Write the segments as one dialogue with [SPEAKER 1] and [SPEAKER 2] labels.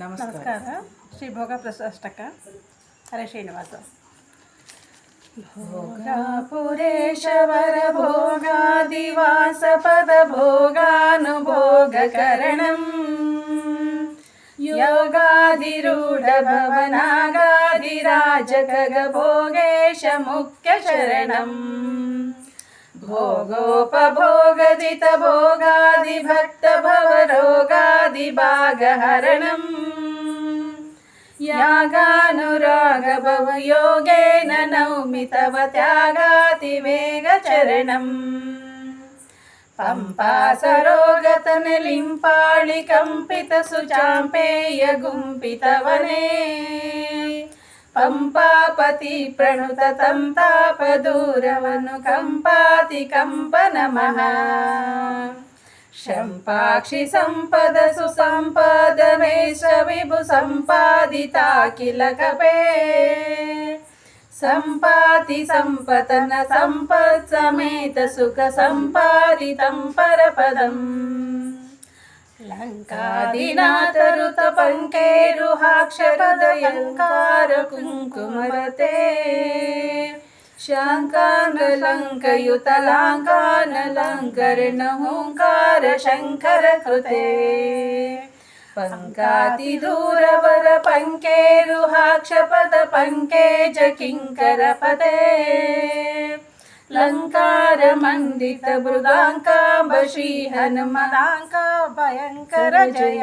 [SPEAKER 1] ನಮಸ್ಕಾರ
[SPEAKER 2] ಶ್ರೀ ಭೋಗ ಪ್ರಸಾಷ್ಟಕ ಹರೇ ಶ್ರೀನಿವಾಸ ಭೋಗಾಪುರೇಶವರ ಭೋಗಾದಿವಾಸ
[SPEAKER 1] ಪದ ಭೋಗಾನುಭೋಗಕರಣಂ ಯೋಗಾದಿರೂಢ ಭವನಾಗಾದಿರಾಜಕಗ
[SPEAKER 2] ಭೋಗೇಶ ಮುಖ್ಯ ಶರಣಂ
[SPEAKER 1] भोगोपभोगजित भोगादिभक्तभवरोगादिभागहरणम् यागानुरागभवयोगेन नौमितवत्यागातिवेगचरणम्
[SPEAKER 2] पम्पासरोगतनलिम्पालिकम्पितसुजाम्पेय
[SPEAKER 1] गुम्पितवने पम्पापतिप्रणुततं तापदूरवनुकम्पातिकम्पनमः
[SPEAKER 2] शम्पाक्षि
[SPEAKER 1] सम्पद सुसम्पदमेष विभु सम्पादिता किल कपे सम्पाति सम्पतन सम्पत्समेत सुखसम्पादितं परपदम्
[SPEAKER 2] लङ्कादिनाथरुतपङ्केरुहाक्षरदयङ्कारकुङ्कुमरते
[SPEAKER 1] शङ्कानलङ्कयुतलाङ्कान लङ्कर्णहुङ्कार शङ्करकृते पङ्केरुहाक्षपद पङ्केज किङ्करपदे
[SPEAKER 2] लङ्कारमण्डितमृगाङ्का भ श्रीहन्मलाङ्का भयङ्कर जय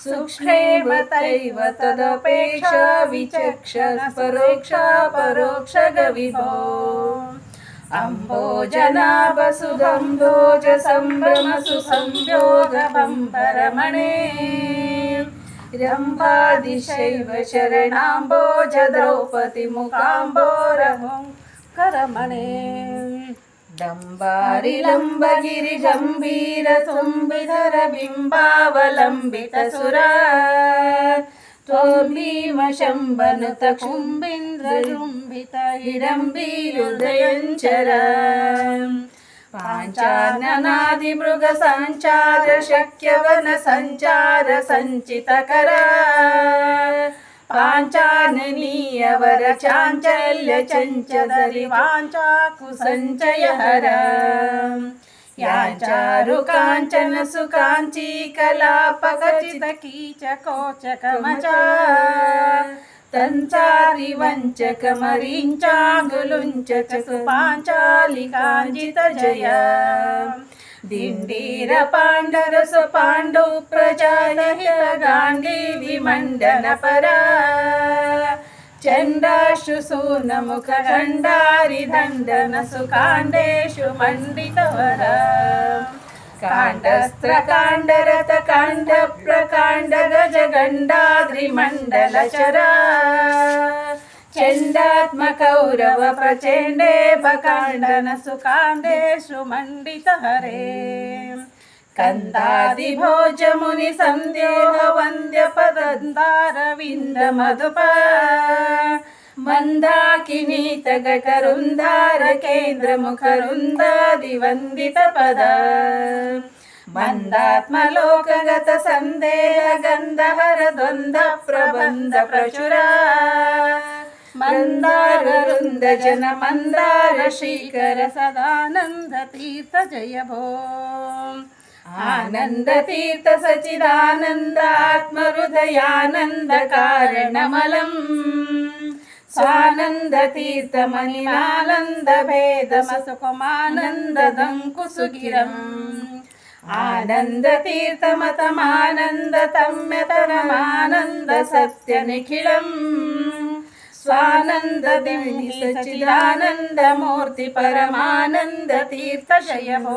[SPEAKER 1] सूक्ष्मेमतैव तदपेक्ष विचक्षण परोक्ष परोक्ष गविभो अम्बोजनाभसुगम्भोज सम्भ्रमसुसंयोगबम्बरमणे रम्बादिशैव
[SPEAKER 2] करमणे
[SPEAKER 1] ಿ ಲಂಬಿರಿ ಗಂಭೀರ ಸ್ವಂಧರ ಬಿಂಬಾವಲಂಬಿತುರ ಲಿ ಶುಂಭಿಂದುರಚಾರನಾಚಾರ ಶಕ್ಯವನ ಸಂಚಾರ ಸಂಚಿತಕರ पाञ्चाननीयवर चञ्चदरि
[SPEAKER 2] वाञ्चाकुसञ्चय हर याचारु काञ्चन
[SPEAKER 1] सुकाञ्ची कलापकचितकीच
[SPEAKER 2] कोचकमचा
[SPEAKER 1] तञ्चारिवञ्चकमरीञ्चाङ्गुलुञ्च च पाञ्चालिकाञ्जित जय दिण्डीरपाण्डरसपाण्डौ प्रजानहि ಮಂಡನ ಪರ ಚಂಡಾಶು ಸೂನಮುಖ ಚಂಡಾರಿ ಕಾಂಡೇಶು ಮಂಡಿತವರ ಕಾಂಡಸ್ತ್ರ ಕಾಂಡರಥ ಕಾಂಡ ಪ್ರಕಾಂಡ ಗಜ ಗಂಡಾದ್ರಿ ಮಂಡಲ ಚರ
[SPEAKER 2] ಚಂಡಾತ್ಮ ಕೌರವ ಪ್ರಚಂಡೇ ಬಕಾಂಡನ ಸುಕಾಂಡೇಶು ಮಂಡಿತ ಹರೇ కందాదిభోజముని సందేహ వంద్య పదందారవింద మధుప
[SPEAKER 1] మందాకినీత గటరుందార కేంద్ర ముఖరుందాది వందిత పద మందాత్మలోకగత సందేహ
[SPEAKER 2] గంధహర ద్వంద ప్రబంధ ప్రచుర మందారరుంద జన మందార శీకర సదానంద తీర్థ జయ భో
[SPEAKER 1] आनन्दतीर्थसचिदानन्द आत्महृदयानन्दकारणमलम्
[SPEAKER 2] स्वानन्दतीर्थमल्यानन्दभेदमसुखमानन्ददं कुसुगिरम्
[SPEAKER 1] आनन्दतीर्थमतमानन्दतम्यतरमानन्द सत्यनिखिलम् स्वानन्ददिनन्दमूर्तिपरमानन्दतीर्थशयो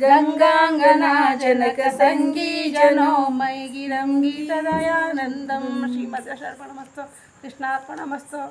[SPEAKER 1] गङ्गाङ्गना जनकसङ्गी जनो
[SPEAKER 2] मयि गिरं गीतदयानन्दं श्रीमद् शर्पणमस्तु कृष्णार्पणमस्तु